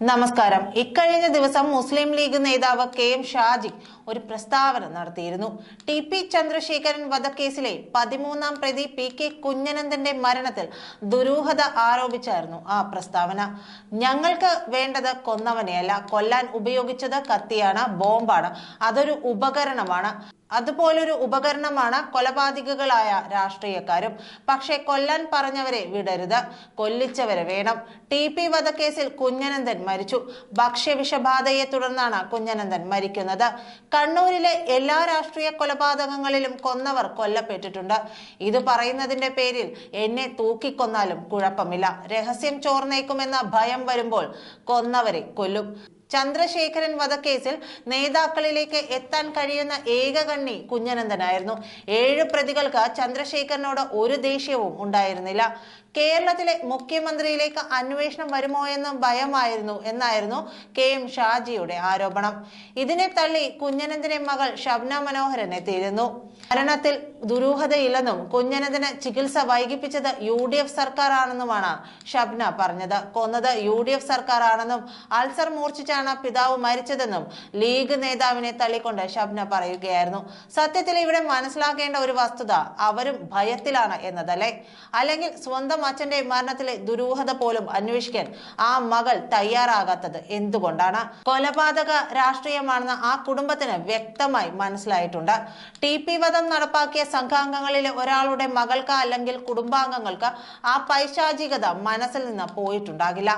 നമസ്കാരം. ഇക്കഴിഞ്ഞ ദിവസം മുസ്ലിം ലീഗ് നേതാവ് കെ എം ഷാജി ഒരു പ്രസ്താവന നടത്തിയിരുന്നു. ടി പി ചന്ദ്രശേഖരൻ വധക്കേസിലെ പതിമൂന്നാം പ്രതി പി കെ കുഞ്ഞനന്ദന്റെ മരണത്തിൽ ദുരൂഹത ആരോപിച്ചായിരുന്നു ആ പ്രസ്താവന. ഞങ്ങൾക്ക് വേണ്ടത് കൊന്നവനെയല്ല കൊല്ലാൻ ഉപയോഗിച്ചത് കത്തിയാണ് ബോംബാണ്. അതൊരു ഉപകരണമാണ്. അതുപോലൊരു ഉപകരണമാണ് കൊലപാതകികളായ രാഷ്ട്രീയക്കാരും. പക്ഷേ കൊല്ലാൻ പറഞ്ഞവരെ വിടരുത് കൊല്ലിച്ചവരെ വേണം. ടി പി വധക്കേസിൽ കുഞ്ഞനന്ദൻ മരിച്ചു. ഭക്ഷ്യവിഷബാധയെ തുടർന്നാണ് കുഞ്ഞനന്ദൻ മരിക്കുന്നത്. കണ്ണൂരിലെ എല്ലാ രാഷ്ട്രീയ കൊലപാതകങ്ങളിലും കൊന്നവർ കൊല്ലപ്പെട്ടിട്ടുണ്ട്. ഇത് പറയുന്നതിന്റെ പേരിൽ എന്നെ തൂക്കിക്കൊന്നാലും കുഴപ്പമില്ല. രഹസ്യം ചോർന്നേക്കുമെന്ന ഭയം വരുമ്പോൾ കൊന്നവരെ കൊല്ലും. ചന്ദ്രശേഖരൻ വധക്കേസിൽ നേതാക്കളിലേക്ക് എത്താൻ കഴിയുന്ന ഏക കണ്ണി കുഞ്ഞനന്ദനായിരുന്നു ഏഴ് പ്രതികൾക്ക് ചന്ദ്രശേഖരനോട് ഒരു ദേഷ്യവും ഉണ്ടായിരുന്നില്ല. കേരളത്തിലെ മുഖ്യമന്ത്രിയിലേക്ക് അന്വേഷണം വരുമോ എന്ന് ഭയമായിരുന്നു എന്നായിരുന്നു കെ എം ഷാജിയുടെ ആരോപണം. ഇതിനെ തള്ളി കുഞ്ഞനന്ദന്റെ മകൾ ഷബ്ന മനോഹരൻ എത്തിയിരുന്നു. മരണത്തിൽ ദുരൂഹതയില്ലെന്നും കുഞ്ഞനന്ദന് ചികിത്സ വൈകിപ്പിച്ചത് യു ഡി എഫ് സർക്കാർ ആണെന്നുമാണ് ഷബ്ന പറഞ്ഞത്. കൊന്നത് യു ഡി എഫ് സർക്കാർ ആണെന്നും അൾസർ മൂർച്ഛിച്ചാണ് പിതാവ് മരിച്ചതെന്നും ലീഗ് നേതാവിനെ തള്ളിക്കൊണ്ട് ഷബ്ന പറയുകയായിരുന്നു. സത്യത്തിൽ ഇവിടെ മനസ്സിലാക്കേണ്ട ഒരു വസ്തുത അവരും ഭയത്തിലാണ് എന്നതല്ലേ? അല്ലെങ്കിൽ സ്വന്തം അച്ഛന്റെ മരണത്തിലെ ദുരൂഹത പോലും അന്വേഷിക്കാൻ ആ മകൾ തയ്യാറാകാത്തത് എന്തുകൊണ്ടാണ്? കൊലപാതക രാഷ്ട്രീയമാണെന്ന് ആ കുടുംബത്തിന് വ്യക്തമായി മനസ്സിലായിട്ടുണ്ട്. ടി പി വധം നടപ്പാക്കിയ സംഘാംഗങ്ങളിലെ ഒരാളുടെ മകൾക്ക് അല്ലെങ്കിൽ കുടുംബാംഗങ്ങൾക്ക് ആ പൈശാചികത മനസ്സിൽ നിന്ന് പോയിട്ടുണ്ടാകില്ല.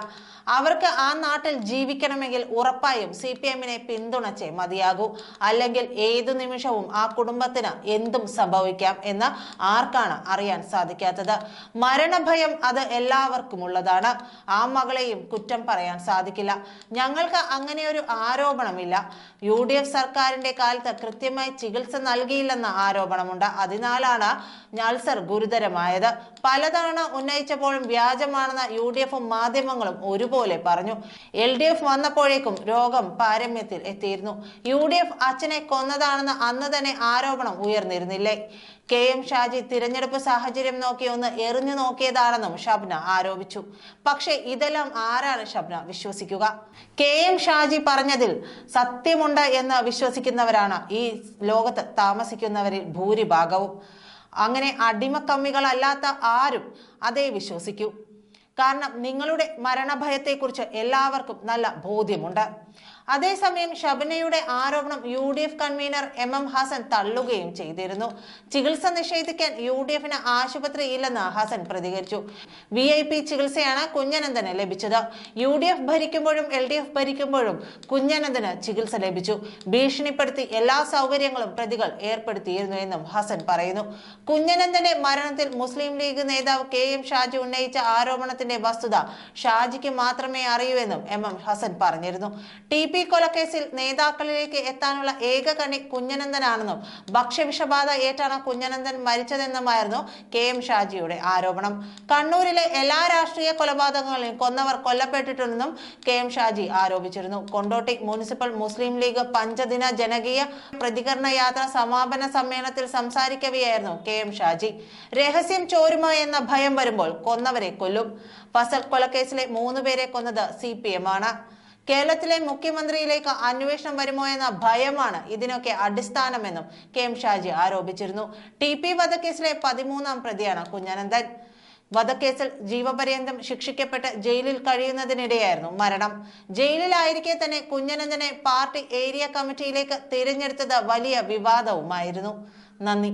അവർക്ക് ആ നാട്ടിൽ ജീവിക്കണമെങ്കിൽ ഉറപ്പായും സി പി എമ്മിനെ പിന്തുണച്ചേ മതിയാകൂ. അല്ലെങ്കിൽ ഏതു നിമിഷവും ആ കുടുംബത്തിന് എന്തും സംഭവിക്കാം എന്ന് ആർക്കാണ് അറിയാൻ സാധിക്കാത്തത്? മരണഭയം അത് എല്ലാവർക്കും ഉള്ളതാണ്. ആ മകളെയും കുറ്റം പറയാൻ സാധിക്കില്ല. ഞങ്ങൾക്ക് അങ്ങനെ ഒരു ആരോപണമില്ല. യു ഡി എഫ് സർക്കാരിന്റെ കാലത്ത് കൃത്യമായി ചികിത്സ നൽകിയില്ലെന്ന ആരോപണമുണ്ട്. അതിനാലാണ് അൾസർ ഗുരുതരമായത്. പലതവണ ഉന്നയിച്ചപ്പോഴും വ്യാജമാണെന്ന യു ഡി എഫും മാധ്യമങ്ങളും ഒരുപോലെ പറഞ്ഞു. എൽ ഡി എഫ് വന്നപ്പോഴേക്കും രോഗം പാരമ്യത്തിൽ എത്തിയിരുന്നു. യു ഡി എഫ് അച്ഛനെ കൊന്നതാണെന്ന് അന്ന് തന്നെ ആരോപണം ഉയർന്നിരുന്നില്ലേ? കെ എം ഷാജി തിരഞ്ഞെടുപ്പ് സാഹചര്യം നോക്കി ഒന്ന് എറിഞ്ഞു നോക്കിയതാണെന്നും ഷബ്ന ആരോപിച്ചു. പക്ഷേ ഇതെല്ലാം ആരാണ് ഷബ്ന വിശ്വസിക്കുക? കെ എം ഷാജി പറഞ്ഞതിൽ സത്യമുണ്ട് എന്ന് വിശ്വസിക്കുന്നവരാണ് ഈ ലോകത്ത് താമസിക്കുന്നവരിൽ ഭൂരിഭാഗവും. അങ്ങനെ അടിമക്കമ്മികളല്ലാത്ത ആരും അതേ വിശ്വസിക്കൂ. കാരണം നിങ്ങളുടെ മരണഭയത്തെക്കുറിച്ച് എല്ലാവർക്കും നല്ല ബോധ്യമുണ്ട്. അതേസമയം ഷബനയുടെ ആരോപണം U D F convener M M Hassan തള്ളുകയും ചെയ്തിരുന്നു. ചികിത്സ നിഷേധിക്കാൻ യു ഡി എഫിന് ആശുപത്രി ഇല്ലെന്ന് ഹസൻ പ്രതികരിച്ചു. വി ഐ പി ചികിത്സയാണ് കുഞ്ഞനന്ദന് ലഭിച്ചത്. യു ഡി എഫ് ഭരിക്കുമ്പോഴും എൽ ഡി എഫ് ഭരിക്കുമ്പോഴും കുഞ്ഞനന്ദന് ചികിത്സ ലഭിച്ചു. ഭീഷണിപ്പെടുത്തി എല്ലാ സൗകര്യങ്ങളും പ്രതികൾ ഏർപ്പെടുത്തിയിരുന്നു എന്നും ഹസൻ പറയുന്നു. കുഞ്ഞനന്ദന്റെ മരണത്തിൽ മുസ്ലിം ലീഗ് നേതാവ് കെ എം ഷാജി ഉന്നയിച്ച ആരോപണത്തിന്റെ വസ്തുത ഷാജിക്ക് മാത്രമേ അറിയൂ എന്നും എം എം ഹസൻ പറഞ്ഞിരുന്നു. ടി പി കൊലക്കേസിൽ നേതാക്കളിലേക്ക് എത്താനുള്ള ഏക കണി കുഞ്ഞനന്ദനാണെന്നും ഭക്ഷ്യവിഷബാധ ഏറ്റാണ് കുഞ്ഞനന്ദൻ മരിച്ചതെന്നുമായിരുന്നു കെ എം ഷാജിയുടെ ആരോപണം. കണ്ണൂരിലെ എല്ലാ രാഷ്ട്രീയ കൊലപാതകങ്ങളിലും കൊന്നവർ കൊല്ലപ്പെട്ടിട്ടുണ്ടെന്നും കെ എം ഷാജി ആരോപിച്ചിരുന്നു. കൊണ്ടോട്ടി മുനിസിപ്പൽ മുസ്ലിം ലീഗ് പഞ്ചദിന ജനകീയ പ്രതികരണ യാത്ര സമാപന സമ്മേളനത്തിൽ സംസാരിക്കവെയായിരുന്നു കെ എം ഷാജി. രഹസ്യം ചോരുമോ എന്ന ഭയം വരുമ്പോൾ കൊന്നവരെ കൊല്ലും. ഫസൽ കൊലക്കേസിലെ മൂന്ന് പേരെ കൊന്നത് സി പി എം ആണ്. കേരളത്തിലെ മുഖ്യമന്ത്രിയിലേക്ക് അന്വേഷണം വരുമോ എന്ന ഭയമാണ് ഇതിനൊക്കെ അടിസ്ഥാനമെന്നും കെ എം ഷാജി ആരോപിച്ചിരുന്നു. ടി പി വധക്കേസിലെ പതിമൂന്നാം പ്രതിയാണ് കുഞ്ഞനന്ദൻ വധക്കേസിൽ ജീവപര്യന്തം ശിക്ഷിക്കപ്പെട്ട് ജയിലിൽ കഴിയുന്നതിനിടെയായിരുന്നു മരണം. ജയിലിലായിരിക്കെ തന്നെ കുഞ്ഞനന്ദനെ പാർട്ടി ഏരിയ കമ്മിറ്റിയിലേക്ക് തിരഞ്ഞെടുത്തത് വലിയ വിവാദവുമായിരുന്നു. നന്ദി.